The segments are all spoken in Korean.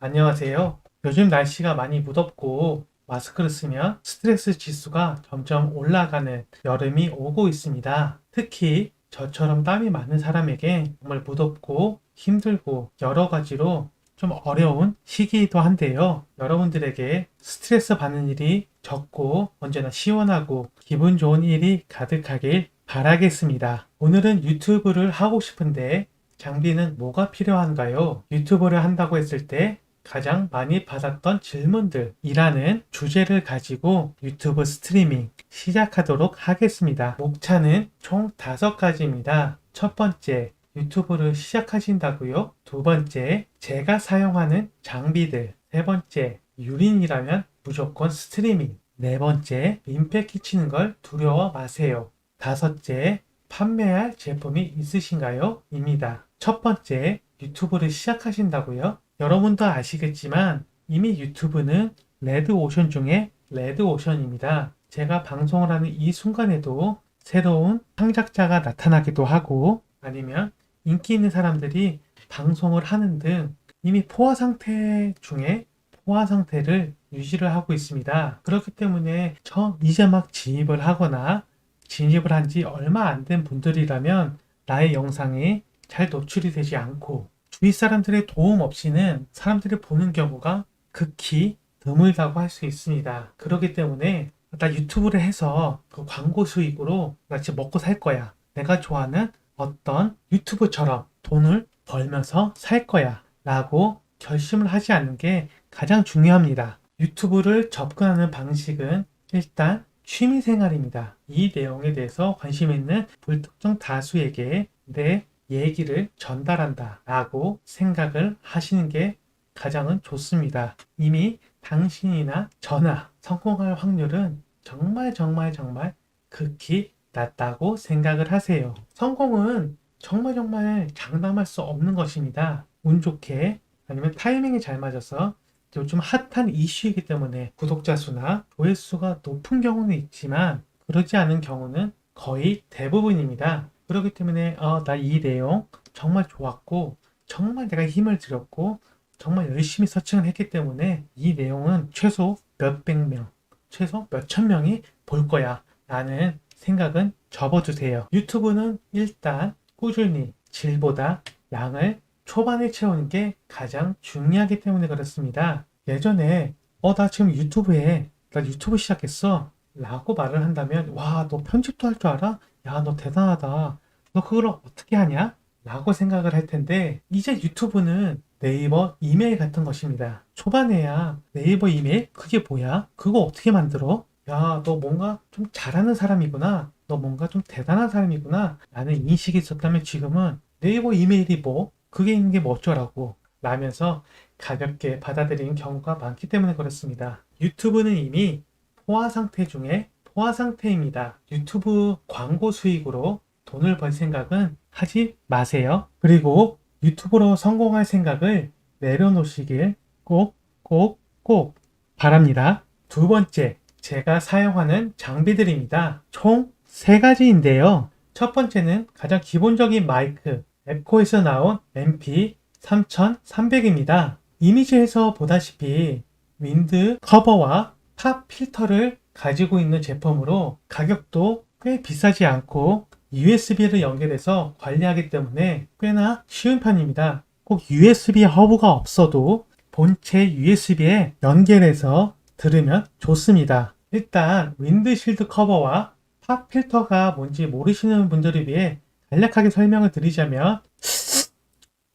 안녕하세요. 요즘 날씨가 많이 무덥고 마스크를 쓰면 스트레스 지수가 점점 올라가는 여름이 오고 있습니다. 특히 저처럼 땀이 많은 사람에게 정말 무덥고 힘들고 여러 가지로 좀 어려운 시기이기도 한데요. 여러분들에게 스트레스 받는 일이 적고 언제나 시원하고 기분 좋은 일이 가득하길 바라겠습니다. 오늘은 유튜브를 하고 싶은데 장비는 뭐가 필요한가요? 유튜브를 한다고 했을 때 가장 많이 받았던 질문들이라는 주제를 가지고 유튜브 스트리밍 시작하도록 하겠습니다. 목차는 총 다섯 가지입니다. 첫 번째, 유튜브를 시작하신다고요? 두 번째, 제가 사용하는 장비들. 세 번째, 유린이라면 무조건 스트리밍. 네 번째, 민폐 끼치는 걸 두려워 마세요. 다섯째, 판매할 제품이 있으신가요? 입니다. 첫 번째, 유튜브를 시작하신다고요? 여러분도 아시겠지만 이미 유튜브는 레드 오션 중에 레드 오션입니다. 제가 방송을 하는 이 순간에도 새로운 창작자가 나타나기도 하고 아니면 인기 있는 사람들이 방송을 하는 등 이미 포화 상태 중에 포화 상태를 유지를 하고 있습니다. 그렇기 때문에 저 이제 막 진입을 하거나 진입을 한 지 얼마 안 된 분들이라면 나의 영상이 잘 노출이 되지 않고 주위 사람들의 도움 없이는 사람들이 보는 경우가 극히 드물다고 할 수 있습니다. 그렇기 때문에 나 유튜브를 해서 그 광고 수익으로 나 지금 먹고 살 거야. 내가 좋아하는 어떤 유튜브처럼 돈을 벌면서 살 거야. 라고 결심을 하지 않는 게 가장 중요합니다. 유튜브를 접근하는 방식은 일단 취미 생활입니다. 이 내용에 대해서 관심 있는 불특정 다수에게 내 얘기를 전달한다 라고 생각을 하시는 게 가장은 좋습니다. 이미 당신이나 저나 성공할 확률은 정말 정말 정말 극히 낮다고 생각을 하세요. 성공은 정말 정말 장담할 수 없는 것입니다. 운 좋게 아니면 타이밍이 잘 맞아서 요즘 핫한 이슈이기 때문에 구독자 수나 조회수가 높은 경우는 있지만 그러지 않은 경우는 거의 대부분입니다. 그렇기 때문에 어, 나이 내용 정말 좋았고 정말 내가 힘을 들였고 정말 열심히 서칭을 했기 때문에 이 내용은 최소 몇백 명, 최소 몇천 명이 볼 거야 라는 생각은 접어두세요. 유튜브는 일단 꾸준히 질보다 양을 초반에 채우는 게 가장 중요하기 때문에 그렇습니다. 예전에 어 나 지금 유튜브에 나 유튜브 시작했어 라고 말을 한다면 와 너 편집도 할 줄 알아? 야 너 대단하다 너 그걸 어떻게 하냐? 라고 생각을 할 텐데 이제 유튜브는 네이버 이메일 같은 것입니다. 초반에야 네이버 이메일 그게 뭐야? 그거 어떻게 만들어? 야 너 뭔가 좀 잘하는 사람이구나 너 뭔가 좀 대단한 사람이구나 라는 인식이 있었다면 지금은 네이버 이메일이 뭐 그게 있는 게 뭐 어쩌라고 라면서 가볍게 받아들이는 경우가 많기 때문에 그렇습니다. 유튜브는 이미 포화 상태 중에 포화 상태입니다. 유튜브 광고 수익으로 돈을 벌 생각은 하지 마세요. 그리고 유튜브로 성공할 생각을 내려놓으시길 꼭, 꼭, 꼭 바랍니다. 두 번째, 제가 사용하는 장비들입니다. 총 세 가지인데요. 첫 번째는 가장 기본적인 마이크, 앱코에서 나온 MP 3300입니다. 이미지에서 보다시피 윈드 커버와 팝 필터를 가지고 있는 제품으로 가격도 꽤 비싸지 않고 USB를 연결해서 관리하기 때문에 꽤나 쉬운 편입니다. 꼭 USB 허브가 없어도 본체 USB에 연결해서 들으면 좋습니다. 일단 윈드실드 커버와 팝 필터가 뭔지 모르시는 분들을 위해 간략하게 설명을 드리자면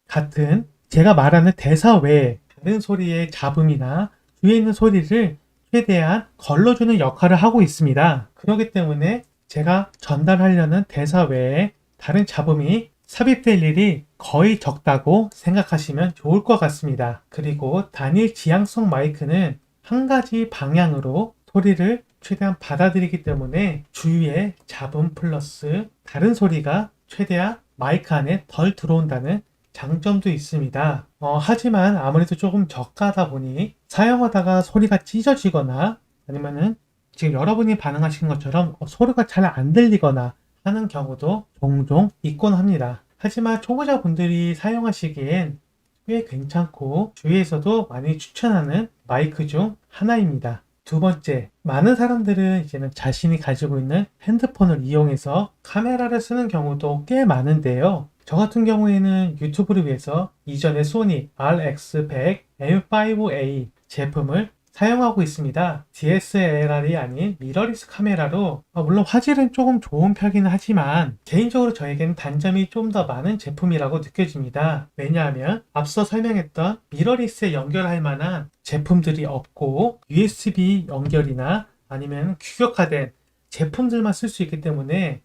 같은 제가 말하는 대사 외에 다른 소리의 잡음이나 뒤에 있는 소리를 최대한 걸러주는 역할을 하고 있습니다. 그렇기 때문에 제가 전달하려는 대사 외에 다른 잡음이 삽입될 일이 거의 적다고 생각하시면 좋을 것 같습니다. 그리고 단일 지향성 마이크는 한 가지 방향으로 소리를 최대한 받아들이기 때문에 주위에 잡음 플러스 다른 소리가 최대한 마이크 안에 덜 들어온다는 장점도 있습니다. 어, 하지만 아무래도 조금 저가다 보니 사용하다가 소리가 찢어지거나 아니면은 지금 여러분이 반응하신 것처럼 어, 소리가 잘 안 들리거나 하는 경우도 종종 있곤 합니다. 하지만 초보자분들이 사용하시기엔 꽤 괜찮고 주위에서도 많이 추천하는 마이크 중 하나입니다. 두 번째, 많은 사람들은 이제는 자신이 가지고 있는 핸드폰을 이용해서 카메라를 쓰는 경우도 꽤 많은데요. 저 같은 경우에는 유튜브를 위해서 이전에 소니 RX100 M5A 제품을 사용하고 있습니다. DSLR이 아닌 미러리스 카메라로 어, 물론 화질은 조금 좋은 편이긴 하지만 개인적으로 저에게는 단점이 좀 더 많은 제품이라고 느껴집니다. 왜냐하면 앞서 설명했던 미러리스에 연결할 만한 제품들이 없고 USB 연결이나 아니면 규격화된 제품들만 쓸 수 있기 때문에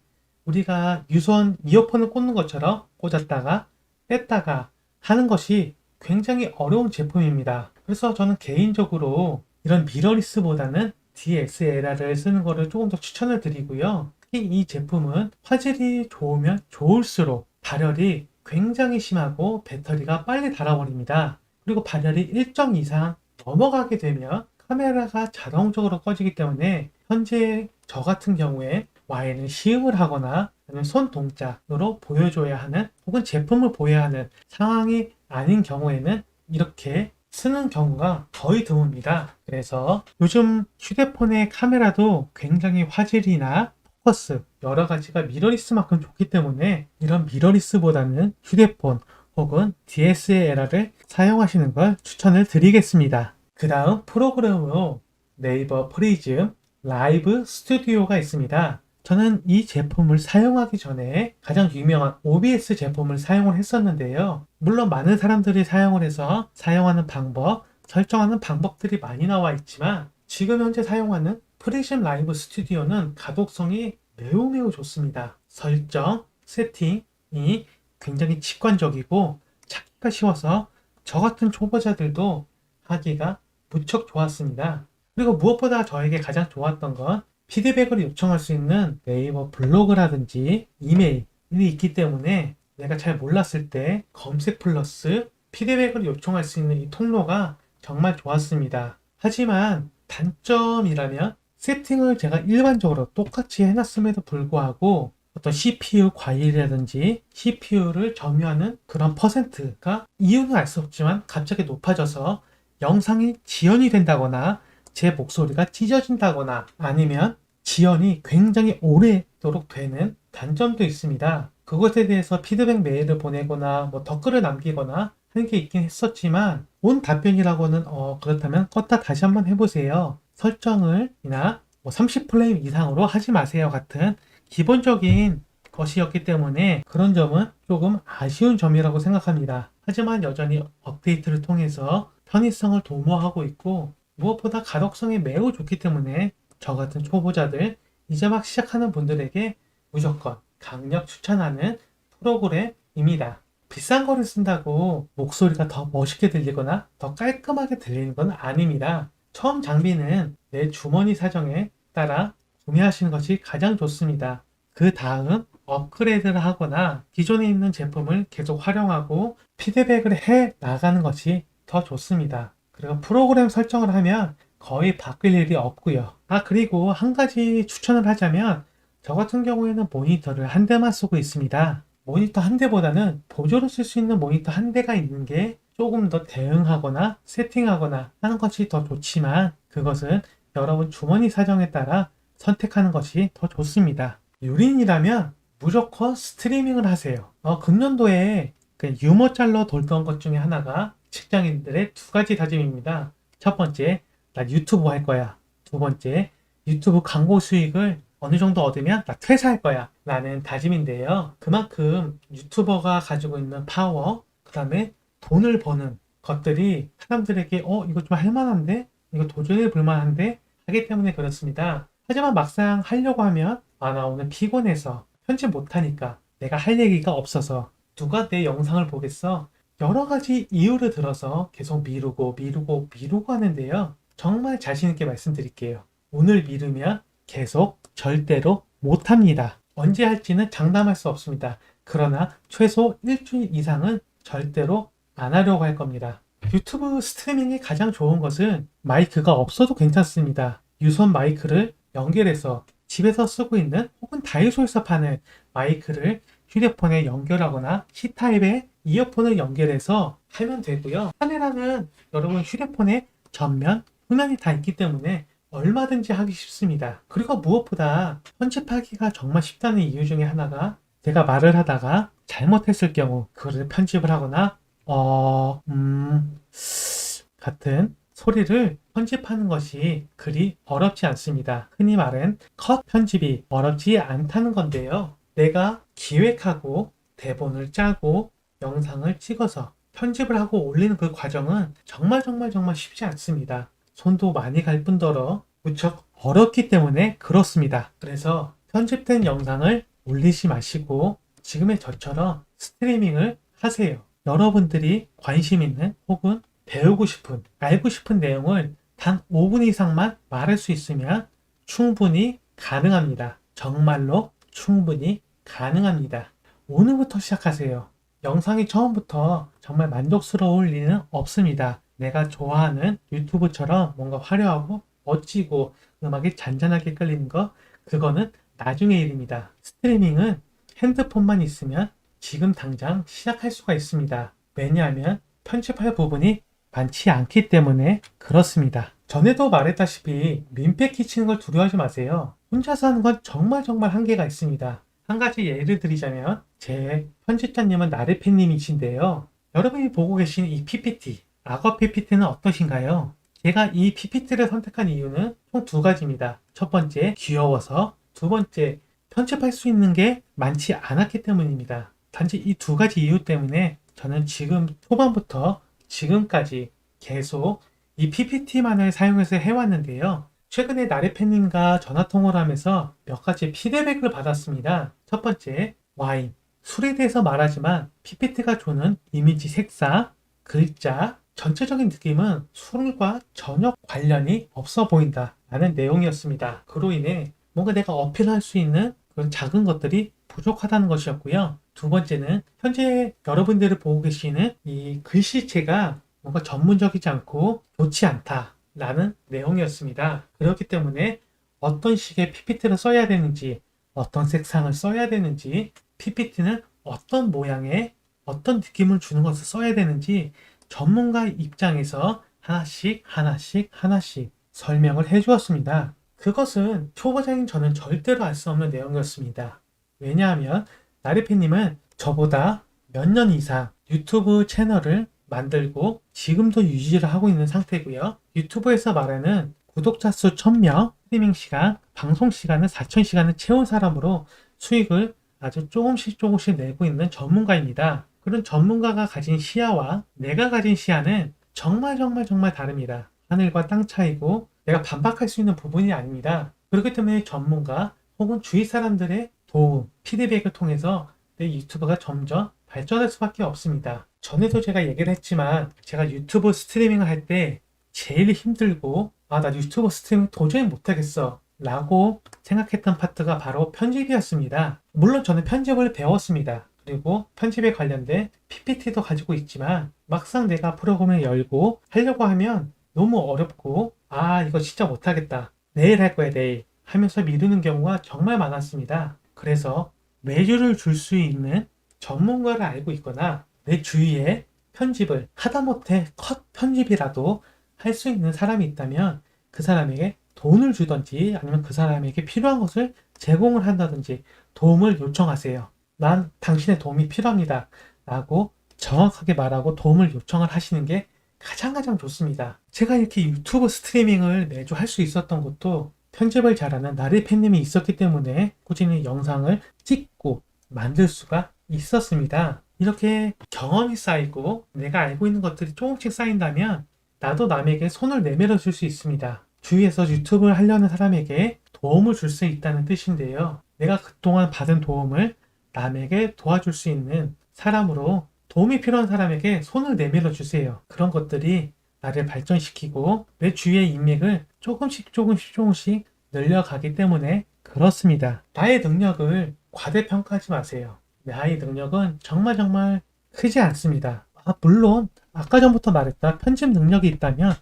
우리가 유선 이어폰을 꽂는 것처럼 꽂았다가 뺐다가 하는 것이 굉장히 어려운 제품입니다. 그래서 저는 개인적으로 이런 미러리스보다는 DSLR을 쓰는 것을 조금 더 추천을 드리고요. 특히 이 제품은 화질이 좋으면 좋을수록 발열이 굉장히 심하고 배터리가 빨리 닳아버립니다. 그리고 발열이 일정 이상 넘어가게 되면 카메라가 자동적으로 꺼지기 때문에 현재 저 같은 경우에 와인을 시음을 하거나 아니면 손 동작으로 보여줘야 하는 혹은 제품을 보여야 하는 상황이 아닌 경우에는 이렇게 쓰는 경우가 거의 드뭅니다. 그래서 요즘 휴대폰의 카메라도 굉장히 화질이나 포커스 여러 가지가 미러리스만큼 좋기 때문에 이런 미러리스보다는 휴대폰 혹은 DSLR을 사용하시는 걸 추천을 드리겠습니다. 그 다음 프로그램으로 네이버 프리즘 라이브 스튜디오가 있습니다. 저는 이 제품을 사용하기 전에 가장 유명한 OBS 제품을 사용을 했었는데요. 물론 많은 사람들이 사용을 해서 사용하는 방법, 설정하는 방법들이 많이 나와 있지만 지금 현재 사용하는 프리즘 라이브 스튜디오는 가독성이 매우 매우 좋습니다. 설정, 세팅이 굉장히 직관적이고 찾기가 쉬워서 저 같은 초보자들도 하기가 무척 좋았습니다. 그리고 무엇보다 저에게 가장 좋았던 건 피드백을 요청할 수 있는 네이버 블로그라든지 이메일이 있기 때문에 내가 잘 몰랐을 때 검색 플러스 피드백을 요청할 수 있는 이 통로가 정말 좋았습니다. 하지만 단점이라면 세팅을 제가 일반적으로 똑같이 해놨음에도 불구하고 어떤 CPU 과일이라든지 CPU를 점유하는 그런 퍼센트가 이유는 알 수 없지만 갑자기 높아져서 영상이 지연이 된다거나 제 목소리가 찢어진다거나 아니면 지연이 굉장히 오래도록 되는 단점도 있습니다. 그것에 대해서 피드백 메일을 보내거나 뭐 댓글을 남기거나 하는 게 있긴 했었지만 온 답변이라고는 어 그렇다면 껐다 다시 한번 해보세요. 설정을 이나 뭐 30프레임 이상으로 하지 마세요 같은 기본적인 것이었기 때문에 그런 점은 조금 아쉬운 점이라고 생각합니다. 하지만 여전히 업데이트를 통해서 편의성을 도모하고 있고 무엇보다 가독성이 매우 좋기 때문에 저 같은 초보자들 이제 막 시작하는 분들에게 무조건 강력 추천하는 프로그램입니다. 비싼 거를 쓴다고 목소리가 더 멋있게 들리거나 더 깔끔하게 들리는 건 아닙니다. 처음 장비는 내 주머니 사정에 따라 구매하시는 것이 가장 좋습니다. 그 다음 업그레이드를 하거나 기존에 있는 제품을 계속 활용하고 피드백을 해 나가는 것이 더 좋습니다. 그리고 프로그램 설정을 하면 거의 바뀔 일이 없고요. 아 그리고 한 가지 추천을 하자면 저 같은 경우에는 모니터를 한 대만 쓰고 있습니다. 모니터 한 대보다는 보조로 쓸 수 있는 모니터 한 대가 있는 게 조금 더 대응하거나 세팅하거나 하는 것이 더 좋지만 그것은 여러분 주머니 사정에 따라 선택하는 것이 더 좋습니다. 유린이라면 무조건 스트리밍을 하세요. 어, 금년도에 그 유머 짤로 돌던 것 중에 하나가 직장인들의 두 가지 다짐입니다. 첫 번째, 나 유튜브 할 거야. 두 번째, 유튜브 광고 수익을 어느 정도 얻으면 나 퇴사할 거야. 라는 다짐인데요. 그만큼 유튜버가 가지고 있는 파워, 그 다음에 돈을 버는 것들이 사람들에게 어, 이거 좀 할만한데? 이거 도전해 볼만한데? 하기 때문에 그렇습니다. 하지만 막상 하려고 하면 아, 나 오늘 피곤해서 편집 못하니까 내가 할 얘기가 없어서 누가 내 영상을 보겠어? 여러 가지 이유를 들어서 계속 미루고 미루고 미루고 하는데요. 정말 자신있게 말씀드릴게요. 오늘 미루면 계속 절대로 못합니다. 언제 할지는 장담할 수 없습니다. 그러나 최소 일주일 이상은 절대로 안 하려고 할 겁니다. 유튜브 스트리밍이 가장 좋은 것은 마이크가 없어도 괜찮습니다. 유선 마이크를 연결해서 집에서 쓰고 있는 혹은 다이소에서 파는 마이크를 휴대폰에 연결하거나 C타입의 이어폰을 연결해서 하면 되고요. 카메라는 여러분 휴대폰에 전면, 후면이 다 있기 때문에 얼마든지 하기 쉽습니다. 그리고 무엇보다 편집하기가 정말 쉽다는 이유 중에 하나가 제가 말을 하다가 잘못했을 경우 그거를 편집을 하거나 어, 음, 같은 소리를 편집하는 것이 그리 어렵지 않습니다. 흔히 말은 컷 편집이 어렵지 않다는 건데요. 내가 기획하고 대본을 짜고 영상을 찍어서 편집을 하고 올리는 그 과정은 정말 정말 정말 쉽지 않습니다. 손도 많이 갈 뿐더러 무척 어렵기 때문에 그렇습니다. 그래서 편집된 영상을 올리지 마시고 지금의 저처럼 스트리밍을 하세요. 여러분들이 관심 있는 혹은 배우고 싶은, 알고 싶은 내용을 단 5분 이상만 말할 수 있으면 충분히 가능합니다. 정말로 충분히 가능합니다. 오늘부터 시작하세요. 영상이 처음부터 정말 만족스러울 리는 없습니다. 내가 좋아하는 유튜브처럼 뭔가 화려하고 멋지고 음악이 잔잔하게 끌리는 거, 그거는 나중의 일입니다. 스트리밍은 핸드폰만 있으면 지금 당장 시작할 수가 있습니다. 왜냐하면 편집할 부분이 많지 않기 때문에 그렇습니다. 전에도 말했다시피 민폐 끼치는 걸 두려워하지 마세요. 혼자서 하는 건 정말 정말 한계가 있습니다. 한 가지 예를 드리자면 제 편집자님은 나래팬님이신데요. 여러분이 보고 계신 이 PPT, 악어 PPT는 어떠신가요? 제가 이 PPT를 선택한 이유는 총 두 가지입니다. 첫 번째, 귀여워서, 두 번째, 편집할 수 있는 게 많지 않았기 때문입니다. 단지 이 두 가지 이유 때문에 저는 지금 초반부터 지금까지 계속 이 PPT만을 사용해서 해왔는데요. 최근에 나래팬님과 전화통화를 하면서 몇 가지 피드백을 받았습니다. 첫 번째, 와인. 술에 대해서 말하지만 PPT가 주는 이미지 색상, 글자, 전체적인 느낌은 술과 전혀 관련이 없어 보인다. 라는 내용이었습니다. 그로 인해 뭔가 내가 어필할 수 있는 그런 작은 것들이 부족하다는 것이었고요. 두 번째는 현재 여러분들이 보고 계시는 이 글씨체가 뭔가 전문적이지 않고 좋지 않다 라는 내용이었습니다. 그렇기 때문에 어떤 식의 PPT를 써야 되는지, 어떤 색상을 써야 되는지, PPT는 어떤 모양의 어떤 느낌을 주는 것을 써야 되는지 전문가 입장에서 하나씩 하나씩 하나씩 설명을 해 주었습니다. 그것은 초보자인 저는 절대로 알 수 없는 내용이었습니다. 왜냐하면 나리피님은 저보다 몇 년 이상 유튜브 채널을 만들고 지금도 유지를 하고 있는 상태고요. 유튜브에서 말하는 구독자 수 1000명, 스트리밍 시간, 방송 시간은 4000시간을 채운 사람으로 수익을 아주 조금씩 조금씩 내고 있는 전문가입니다. 그런 전문가가 가진 시야와 내가 가진 시야는 정말 정말 정말 다릅니다. 하늘과 땅 차이고 내가 반박할 수 있는 부분이 아닙니다. 그렇기 때문에 전문가 혹은 주위 사람들의 도움, 피드백을 통해서 내 유튜브가 점점 발전할 수밖에 없습니다. 전에도 제가 얘기를 했지만 제가 유튜브 스트리밍을 할 때 제일 힘들고 아 나 유튜브 스트리밍 도저히 못하겠어 라고 생각했던 파트가 바로 편집이었습니다. 물론 저는 편집을 배웠습니다. 그리고 편집에 관련된 PPT도 가지고 있지만 막상 내가 프로그램을 열고 하려고 하면 너무 어렵고 아 이거 진짜 못하겠다 내일 할 거야 내일 하면서 미루는 경우가 정말 많았습니다. 그래서 매주를 줄 수 있는 전문가를 알고 있거나 내 주위에 편집을 하다못해 컷 편집이라도 할 수 있는 사람이 있다면 그 사람에게 돈을 주던지 아니면 그 사람에게 필요한 것을 제공을 한다든지 도움을 요청하세요. 난 당신의 도움이 필요합니다. 라고 정확하게 말하고 도움을 요청을 하시는 게 가장 가장 좋습니다. 제가 이렇게 유튜브 스트리밍을 매주 할 수 있었던 것도 편집을 잘하는 나리 팬님이 있었기 때문에 꾸준히 영상을 찍고 만들 수가 있었습니다. 이렇게 경험이 쌓이고 내가 알고 있는 것들이 조금씩 쌓인다면 나도 남에게 손을 내밀어 줄 수 있습니다. 주위에서 유튜브를 하려는 사람에게 도움을 줄 수 있다는 뜻인데요. 내가 그동안 받은 도움을 남에게 도와줄 수 있는 사람으로 도움이 필요한 사람에게 손을 내밀어 주세요. 그런 것들이 나를 발전시키고 내 주위의 인맥을 조금씩 조금씩 조금씩 늘려가기 때문에 그렇습니다. 나의 능력을 과대평가하지 마세요. 나의 능력은 정말 정말 크지 않습니다. 아, 물론 아까 전부터 말했다 편집 능력이 있다면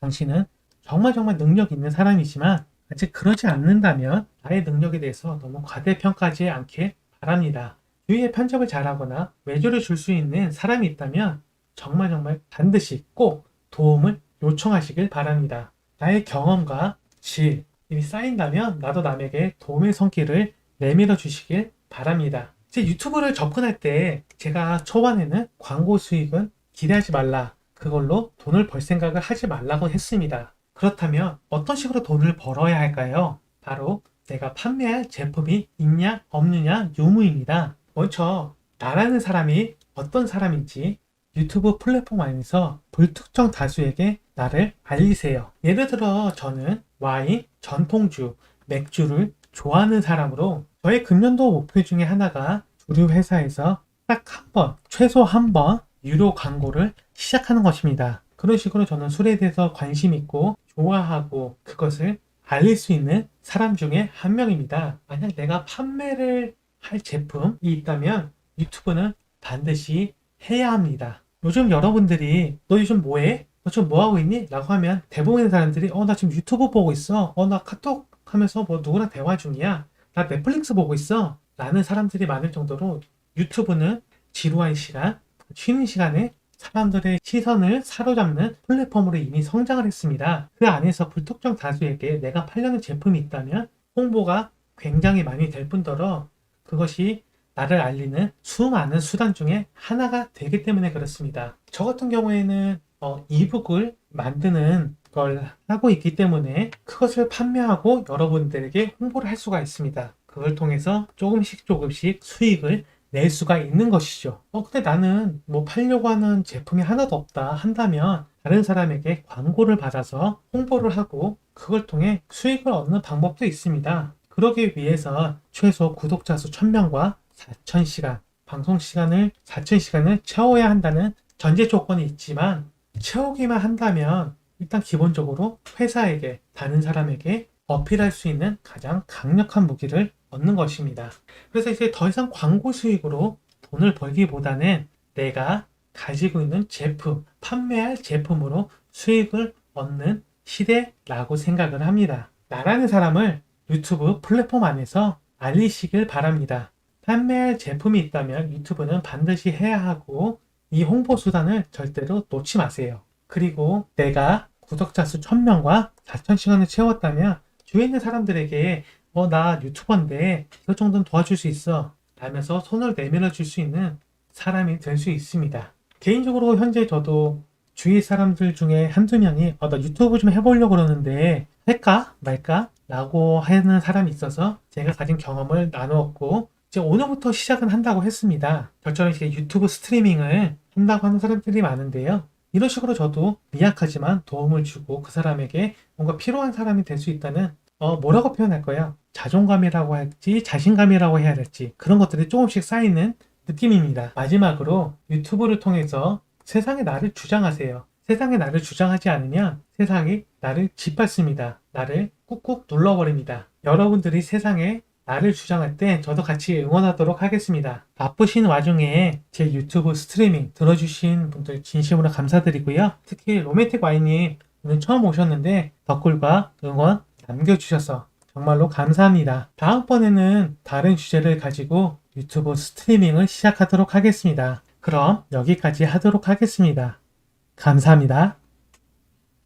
당신은 정말 정말 능력 있는 사람이지만 아직 그러지 않는다면 나의 능력에 대해서 너무 과대평가하지 않길 바랍니다. 주위에 편집을 잘하거나 외주를 줄 수 있는 사람이 있다면 정말 정말 반드시 꼭 도움을 요청하시길 바랍니다. 나의 경험과 질, 이 쌓인다면 나도 남에게 도움의 손길을 내밀어 주시길 바랍니다. 제 유튜브를 접근할 때 제가 초반에는 광고 수익은 기대하지 말라. 그걸로 돈을 벌 생각을 하지 말라고 했습니다. 그렇다면 어떤 식으로 돈을 벌어야 할까요? 바로 내가 판매할 제품이 있냐 없느냐 유무입니다. 먼저 나라는 사람이 어떤 사람인지 유튜브 플랫폼 안에서 불특정 다수에게 나를 알리세요. 예를 들어 저는 와인, 전통주, 맥주를 좋아하는 사람으로 저의 금년도 목표 중에 하나가 주류 회사에서 딱 한 번, 최소 한 번 유료 광고를 시작하는 것입니다. 그런 식으로 저는 술에 대해서 관심 있고 좋아하고 그것을 알릴 수 있는 사람 중에 한 명입니다. 만약 내가 판매를 할 제품이 있다면 유튜브는 반드시 해야 합니다. 요즘 여러분들이 너 요즘 뭐해? 너 지금 뭐 하고 있니? 라고 하면 대부분의 사람들이 어 나 지금 유튜브 보고 있어. 어 나 카톡 하면서 뭐 누구랑 대화 중이야. 나 넷플릭스 보고 있어. 라는 사람들이 많을 정도로 유튜브는 지루한 시간, 쉬는 시간에 사람들의 시선을 사로잡는 플랫폼으로 이미 성장을 했습니다. 그 안에서 불특정 다수에게 내가 팔려는 제품이 있다면 홍보가 굉장히 많이 될 뿐더러 그것이 나를 알리는 수많은 수단 중에 하나가 되기 때문에 그렇습니다. 저 같은 경우에는 어, 이북을 만드는 걸 하고 있기 때문에 그것을 판매하고 여러분들에게 홍보를 할 수가 있습니다. 그걸 통해서 조금씩 조금씩 수익을 낼 수가 있는 것이죠. 어, 근데 나는 뭐 팔려고 하는 제품이 하나도 없다 한다면 다른 사람에게 광고를 받아서 홍보를 하고 그걸 통해 수익을 얻는 방법도 있습니다. 그러기 위해서 최소 구독자 수 1000명과 4000시간, 방송 시간을 4000시간을 채워야 한다는 전제 조건이 있지만 채우기만 한다면 일단 기본적으로 회사에게 다른 사람에게 어필할 수 있는 가장 강력한 무기를 얻는 것입니다. 그래서 이제 더 이상 광고 수익으로 돈을 벌기보다는 내가 가지고 있는 제품, 판매할 제품으로 수익을 얻는 시대라고 생각을 합니다. 나라는 사람을 유튜브 플랫폼 안에서 알리시길 바랍니다. 판매할 제품이 있다면 유튜브는 반드시 해야 하고 이 홍보 수단을 절대로 놓지 마세요. 그리고 내가 구독자 수 1000명과 4000시간을 채웠다면 주위에 있는 사람들에게 어, 나 유튜버인데 이것 정도는 도와줄 수 있어. 라면서 손을 내밀어 줄 수 있는 사람이 될 수 있습니다. 개인적으로 현재 저도 주위 사람들 중에 한두 명이 어, 나 유튜브 좀 해보려고 그러는데 할까 말까? 라고 하는 사람이 있어서 제가 가진 경험을 나누었고 이제 오늘부터 시작은 한다고 했습니다. 저처럼 이제 유튜브 스트리밍을 한다고 하는 사람들이 많은데요. 이런 식으로 저도 미약하지만 도움을 주고 그 사람에게 뭔가 필요한 사람이 될 수 있다는 어, 뭐라고 표현할 거야? 자존감이라고 할지 자신감이라고 해야 될지 그런 것들이 조금씩 쌓이는 느낌입니다. 마지막으로 유튜브를 통해서 세상에 나를 주장하세요. 세상에 나를 주장하지 않으면 세상이 나를 짓밟습니다. 나를 꾹꾹 눌러버립니다. 여러분들이 세상에 나를 주장할 때 저도 같이 응원하도록 하겠습니다. 바쁘신 와중에 제 유튜브 스트리밍 들어주신 분들 진심으로 감사드리고요. 특히 로맨틱 와인님 오늘 처음 오셨는데 댓글과 응원 남겨주셔서 정말로 감사합니다. 다음번에는 다른 주제를 가지고 유튜브 스트리밍을 시작하도록 하겠습니다. 그럼 여기까지 하도록 하겠습니다. 감사합니다.